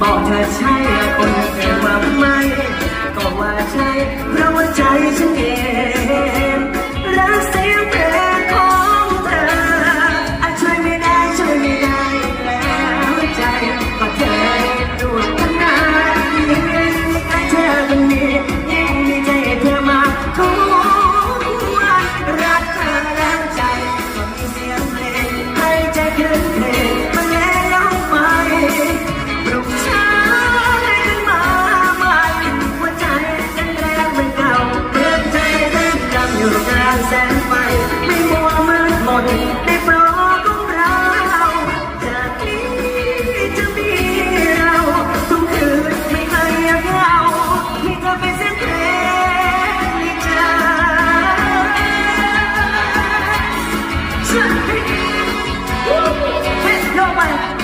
บอกเธอใช่คนเธอมาไหมก็ว่าใช่เพราะว่าใจฉันเอง แสงไฟ ไม่มัวมืดมนในโปรของเราจากนี้จะมีเราทุกคืนไม่เคยเหงามีเธอเป็นเส้นเพในใจฉันให้ Hit nobody